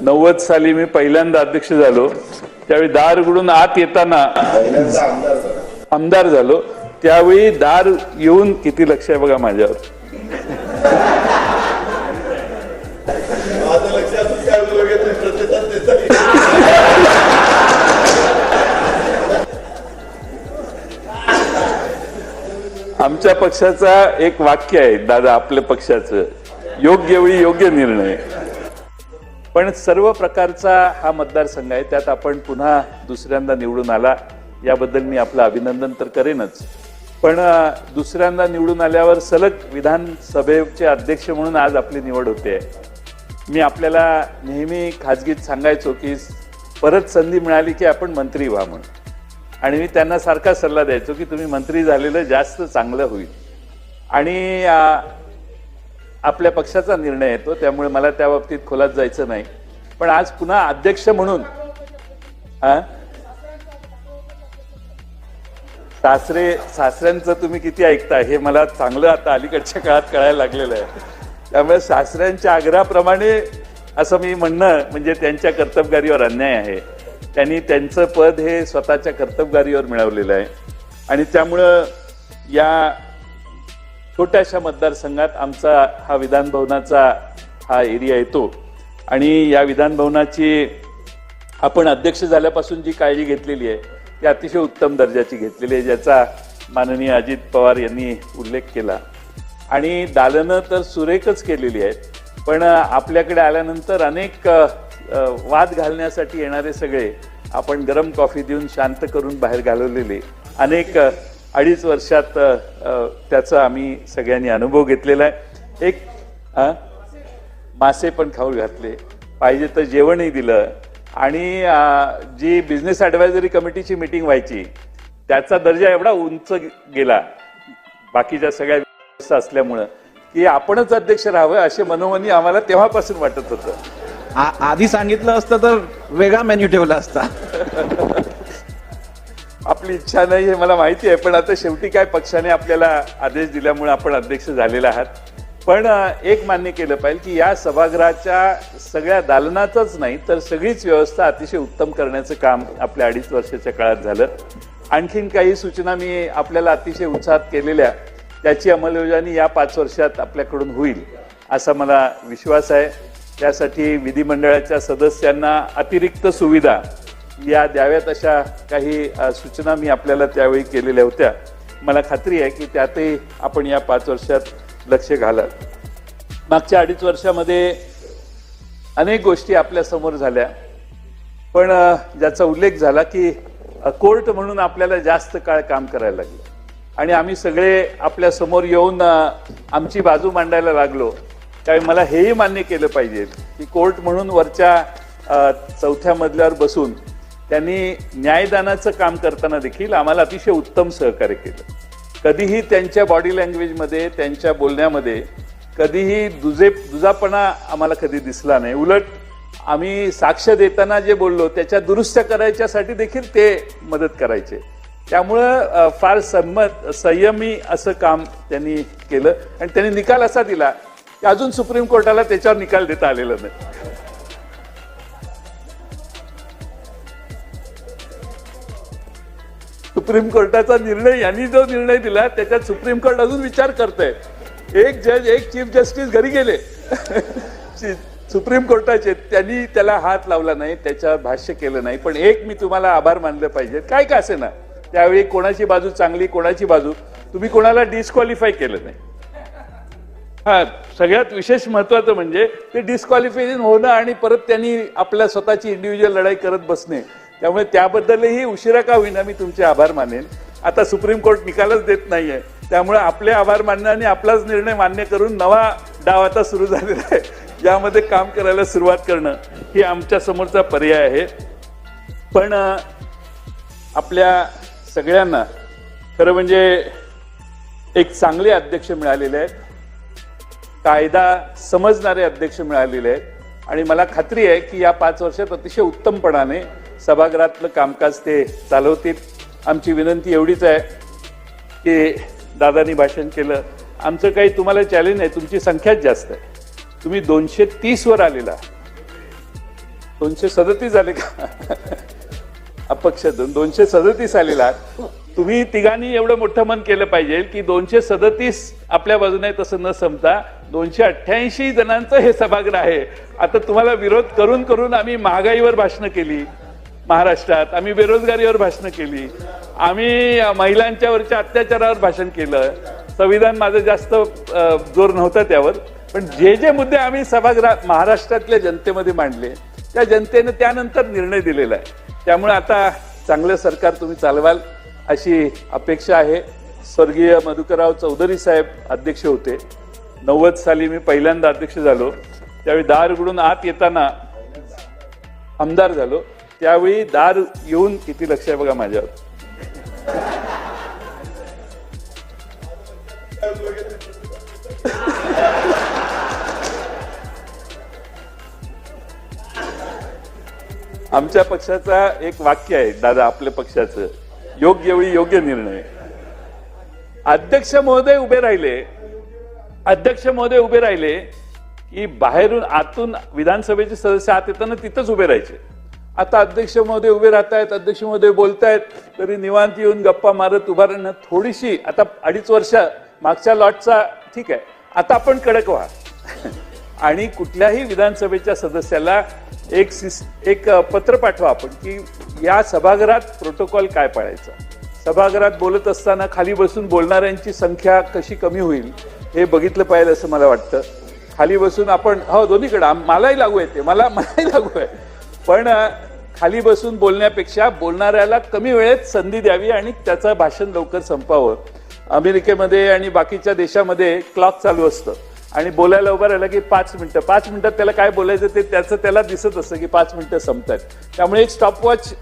नव्वद साली मी पहिल्यांदा अध्यक्ष झालो. त्यावेळी दार उघडून आत येताना आमदार झाला. त्यावेळी दार येऊन किती लक्ष आहे बघा माझ्यावर. आमच्या पक्षाचा एक वाक्य आहे दादा आपल्या पक्षाचं. योग्य वेळी योग्य निर्णय. पण सर्व प्रकारचा हा मतदारसंघ आहे त्यात आपण पुन्हा दुसऱ्यांदा निवडून आला याबद्दल मी आपलं अभिनंदन तर करेनच. पण दुसऱ्यांदा निवडून आल्यावर सलग विधानसभेचे अध्यक्ष म्हणून आज आपली निवड होते. मी आपल्याला नेहमी खाजगीत सांगायचो की परत संधी मिळाली की आपण मंत्री व्हा म्हणून. आणि मी त्यांना सारखा सल्ला द्यायचो की तुम्ही मंत्री झालेलं जास्त चांगलं होईल. आणि आपल्या पक्षाचा निर्णय येतो त्यामुळे मला त्या बाबतीत खोलात जायचं नाही. पण आज पुन्हा अध्यक्ष म्हणून सासरे सासऱ्यांचं तुम्ही किती ऐकता हे मला चांगलं आता अलीकडच्या काळात कळायला लागलेलं आहे. त्यामुळे सासऱ्यांच्या आग्रहाप्रमाणे असं मी म्हणणं म्हणजे त्यांच्या कर्तबगारीवर अन्याय आहे. त्यांनी त्यांचं पद हे स्वतःच्या कर्तबगारीवर मिळवलेलं आहे. आणि त्यामुळं या छोट्याशा मतदारसंघात आमचा हा विधान भवनाचा हा एरिया येतो. आणि या विधान भवनाची आपण अध्यक्ष झाल्यापासून जी काळजी घेतलेली आहे ती अतिशय उत्तम दर्जाची घेतलेली आहे ज्याचा माननीय अजित पवार यांनी उल्लेख केला. आणि दालनं तर सुरेखच केलेली आहेत पण आपल्याकडे आल्यानंतर अनेक वाद घालण्यासाठी येणारे सगळे आपण गरम कॉफी देऊन शांत करून बाहेर घालवलेले. अनेक अडीच वर्षात त्याचा आम्ही सगळ्यांनी अनुभव घेतलेला आहे. एक मासे पण खाऊ घातले. पाहिजे तर जेवणही दिलं. आणि जी बिझनेस ॲडवायझरी कमिटीची मिटिंग व्हायची त्याचा दर्जा एवढा उंच गेला बाकीच्या सगळ्या व्यवस्था असल्यामुळं की आपणच अध्यक्ष राहावं असे मनोमनी आम्हाला तेव्हापासून वाटत होतं. आधी सांगितलं असतं तर वेगळा मेन्यू ठेवला असता. आपली इच्छा नाही हे मला माहिती आहे पण आता शेवटी काय पक्षाने आपल्याला आदेश दिल्यामुळे आपण अध्यक्ष झालेले आहात. पण एक मान्य केलं पाहिजे की या सभागृहाच्या सगळ्या दालनाचंच नाही तर सगळीच व्यवस्था अतिशय उत्तम करण्याचं काम आपल्या अडीच वर्षाच्या काळात झालं. आणखीन काही सूचना मी आपल्याला अतिशय उत्साहात केलेल्या त्याची अंमलबजावणी या पाच वर्षात आपल्याकडून होईल असा मला विश्वास आहे. त्यासाठी विधिमंडळाच्या सदस्यांना अतिरिक्त सुविधा या द्याव्यात अशा काही सूचना मी आपल्याला त्यावेळी केलेल्या होत्या. मला खात्री आहे की त्यातही आपण या पाच वर्षात लक्ष घालाल. मागच्या अडीच वर्षामध्ये अनेक गोष्टी आपल्यासमोर झाल्या. पण ज्याचा उल्लेख झाला की कोर्ट म्हणून आपल्याला जास्त काळ काम करायला लागलं. आणि आम्ही सगळे आपल्यासमोर येऊन आमची बाजू मांडायला लागलो. त्यावेळी मला हेही मान्य केलं पाहिजे की कोर्ट म्हणून वरच्या चौथ्या मजल्यावर बसून त्यांनी न्यायदानाचं काम करताना देखील आम्हाला अतिशय उत्तम सहकार्य केलं. कधीही त्यांच्या बॉडी लँग्वेजमध्ये त्यांच्या बोलण्यामध्ये कधीही दुजे दुजापणा आम्हाला कधी दिसला नाही. उलट आम्ही साक्ष देताना जे बोललो त्याच्या दुरुस्त्या करायच्यासाठी देखील ते मदत करायचे. त्यामुळं फार संमत संयमी असं काम त्यांनी केलं. आणि त्यांनी निकाल असा दिला की अजून सुप्रीम कोर्टाला त्याच्यावर निकाल देता आलेला नाही. सुप्रीम कोर्टाचा निर्णय यांनी जो निर्णय दिला त्याच्यात सुप्रीम कोर्ट अजून विचार करतंय. एक जज एक चीफ जस्टिस घरी गेले. सुप्रीम कोर्टाचे त्यांनी त्याला हात लावला नाही त्याच्यावर भाष्य केलं नाही. पण एक मी तुम्हाला आभार मानलं पाहिजे. काय का असे ना? त्यावेळी कोणाची बाजू चांगली कोणाची बाजू? तुम्ही कोणाला डिस्क्वालिफाय केलं नाही. हा सगळ्यात विशेष महत्वाचं म्हणजे ते डिस्क्वालिफिकेशन होणं आणि परत त्यांनी आपल्या स्वतःची इंडिव्हिज्युअल लढाई करत बसणे. त्यामुळे त्याबद्दलही उशिरा का होईना मी तुमचे आभार मानेन. आता सुप्रीम कोर्ट निकालच देत नाहीये. त्यामुळे आपले आभार मानणं आणि आपलाच निर्णय मान्य करून नवा डाव आता सुरू झालेला आहे. यामध्ये काम करायला सुरुवात करणं ही आमच्या समोरचा पर्याय आहे. पण आपल्या सगळ्यांना खरं म्हणजे एक चांगले अध्यक्ष मिळालेले आहेत. कायदा समजणारे अध्यक्ष मिळालेले आहेत. आणि मला खात्री आहे की या पाच वर्षात अतिशय उत्तमपणाने सभागृहातलं कामकाज ते चालवतील. आमची विनंती एवढीच आहे की दादानी भाषण केलं. आमचं काही तुम्हाला चॅलेंज आहे तुमची संख्याच जास्त आहे. तुम्ही दोनशे तीसवर आलेला. दोनशे सदतीस आले का? अपक्षातून दोनशे सदतीस आलेला. तुम्ही तिघांनी एवढं मोठं मन केलं पाहिजे की दोनशे सदतीस आपल्या बाजूने तसं न संपता दोनशे अठ्ठ्याऐंशी जणांचं हे सभागृह आहे. आता तुम्हाला विरोध करून करून आम्ही महागाईवर भाषणं केली. महाराष्ट्रात. आम्ही बेरोजगारीवर भाषणं केली. आम्ही महिलांच्यावरच्या अत्याचारावर भाषण केलं. संविधान माझं जास्त जोर नव्हता त्यावर. पण जे जे मुद्दे आम्ही सभागृहात महाराष्ट्रातल्या जनतेमध्ये मांडले त्या जनतेनं त्यानंतर निर्णय दिलेला आहे. त्यामुळे आता चांगलं सरकार तुम्ही चालवाल अशी अपेक्षा आहे. स्वर्गीय मधुकरराव चौधरी साहेब अध्यक्ष होते. नव्वद साली मी पहिल्यांदा अध्यक्ष झालो. त्यावेळी दार उघडून आत येताना आमदार झालो. त्यावेळी दार येऊन किती लक्ष आहे बघा माझ्यावर. आमच्या पक्षाचा एक वाक्य आहे दादा आपल्या पक्षाचं. योग्य वेळी योग्य निर्णय. अध्यक्ष महोदय उभे राहिले अध्यक्ष महोदय उभे राहिले की बाहेरून आतून विधानसभेचे सदस्य आत येताना तिथंच उभे राहायचे. आता अध्यक्ष महोदय उभे राहत आहेत अध्यक्ष महोदय बोलतायत तरी निवांत येऊन गप्पा मारत उभा राहणं थोडीशी आता अडीच वर्ष मागच्या लॉटचा ठीक आहे. आता आपण कडक व्हा. आणि कुठल्याही विधानसभेच्या सदस्याला एक सिस एक पत्र पाठवा आपण की या सभागृहात प्रोटोकॉल काय पाळायचा? सभागृहात बोलत असताना खाली बसून बोलणाऱ्यांची संख्या कशी कमी होईल हे बघितलं पाहिजे असं मला वाटतं. खाली बसून आपण हो दोन्हीकडं मलाही लागू आहे ते मला मलाही लागू आहे. पण खाली बसून बोलण्यापेक्षा बोलणाऱ्याला कमी वेळेत संधी द्यावी आणि त्याचं भाषण लवकर संपावं. अमेरिकेमध्ये आणि बाकीच्या देशामध्ये क्लॉक चालू असतं. आणि बोलायला उभं राहिलं की पाच मिनिटं. पाच मिनिटात त्याला काय बोलायचं ते त्याचं त्याला दिसत असतं की पाच मिनिटं संपतात त्यामुळे एक स्टॉपवॉच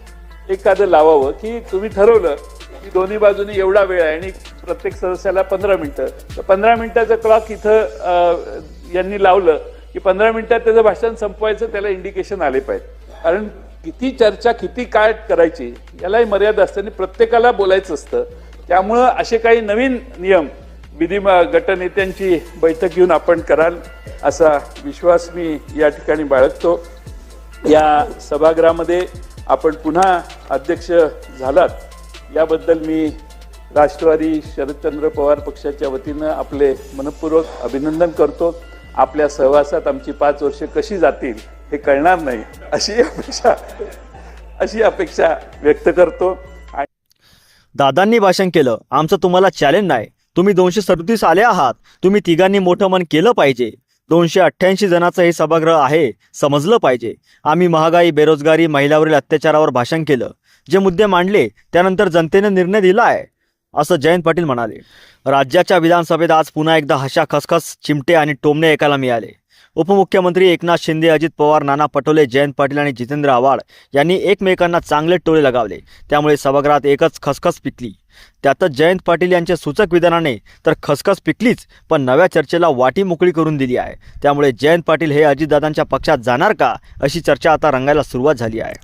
एखादं लावावं की तुम्ही ठरवलं की दोन्ही बाजूने एवढा वेळ आहे आणि प्रत्येक सदस्याला पंधरा मिनिटं. तर पंधरा मिनिटाचं क्लॉक इथं यांनी लावलं की पंधरा मिनिटात त्याचं भाषण संपवायचं त्याला इंडिकेशन आले पाहिजे कारण किती चर्चा किती काय करायची यालाही मर्यादा असते आणि प्रत्येकाला बोलायचं असतं. त्यामुळं असे काही नवीन नियम विधी गटनेत्यांची बैठक घेऊन आपण कराल असा विश्वास मी या ठिकाणी बाळगतो. या सभागृहामध्ये आपण पुन्हा अध्यक्ष झालात याबद्दल मी राष्ट्रवादी शरदचंद्र पवार पक्षाच्या वतीनं आपले मनपूर्वक अभिनंदन करतो. आपल्या सहवासात आमची पाच वर्ष कशी जातील हे कळणार नाही. अशी अपेक्षा अशी अपेक्षा व्यक्त करतो. दादांनी भाषण केलं. आमचं तुम्हाला चॅलेंज नाही. तुम्ही दोनशे सदतीस आले आहात. तुम्ही तिघांनी मोठं मन केलं पाहिजे. दोनशे अठ्ठ्याऐंशी जणांचं हे सभागृह आहे समजलं पाहिजे. आम्ही महागाई बेरोजगारी महिलावरील अत्याचारावर भाषण केलं. जे मुद्दे मांडले त्यानंतर जनतेने निर्णय दिला आहे असं जयंत पाटील म्हणाले. राज्याच्या विधानसभेत आज पुन्हा एकदा हशा खसखस चिमटे आणि टोमणे ऐकायला मिळाले. उपमुख्यमंत्री एकनाथ शिंदे अजित पवार नाना पटोले जयंत पाटील आणि जितेंद्र आव्हाड यांनी एकमेकांना चांगले टोळे लगावले. त्यामुळे सभागृहात एकच खसखस पिकली. त्यातच जयंत पाटील यांच्या सूचक विधानाने तर खसखस पिकलीच पण नव्या चर्चेला वाटी मोकळी करून दिली आहे. त्यामुळे जयंत पाटील हे अजितदादांच्या पक्षात जाणार का अशी चर्चा आता रंगायला सुरुवात झाली आहे.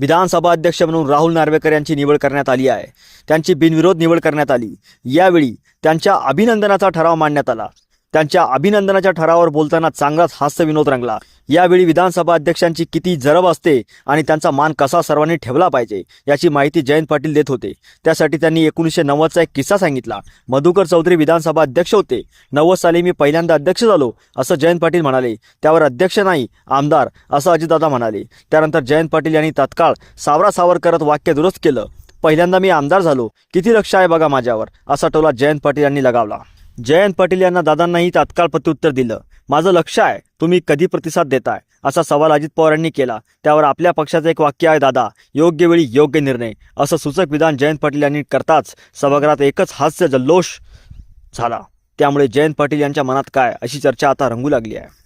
विधानसभा अध्यक्ष म्हणून राहुल नार्वेकर यांची निवड करण्यात आली आहे. त्यांची बिनविरोध निवड करण्यात आली. यावेळी त्यांच्या अभिनंदनाचा ठराव मांडण्यात आला. त्यांच्या अभिनंदनाच्या ठरावावर बोलताना चांगलाच हास्य विनोद रंगला. यावेळी विधानसभा अध्यक्षांची किती जरब असते आणि त्यांचा मान कसा सर्वांनी ठेवला पाहिजे याची माहिती जयंत पाटील देत होते. त्यासाठी त्यांनी एकोणीसशे नव्वदचा एक किस्सा सांगितला. मधुकर चौधरी विधानसभा अध्यक्ष होते. नव्वद साली मी पहिल्यांदा अध्यक्ष झालो असं जयंत पाटील म्हणाले. त्यावर अध्यक्ष नाही आमदार असं अजितदादा म्हणाले. त्यानंतर जयंत पाटील यांनी तत्काळ सावरा सावर करत वाक्य दुरुस्त केलं. पहिल्यांदा मी आमदार झालो. किती लक्ष आहे बघा माझ्यावर असा टोला जयंत पाटील यांनी लगावला. जयंत पाटील यांना दादांनाही तात्काळ प्रत्युत्तर दिलं. माझं लक्ष आहे तुम्ही कधी प्रतिसाद देताय? असा सवाल अजित पवार यांनी केला. त्यावर आपल्या पक्षाचं एक वाक्य आहे दादा योग्य वेळी योग्य निर्णय. असं सूचक विधान जयंत पाटील यांनी करताच सभागृहात एकच हास्य जल्लोष झाला. त्यामुळे जयंत पाटील यांच्या मनात काय? अशी चर्चा आता रंगू लागली आहे.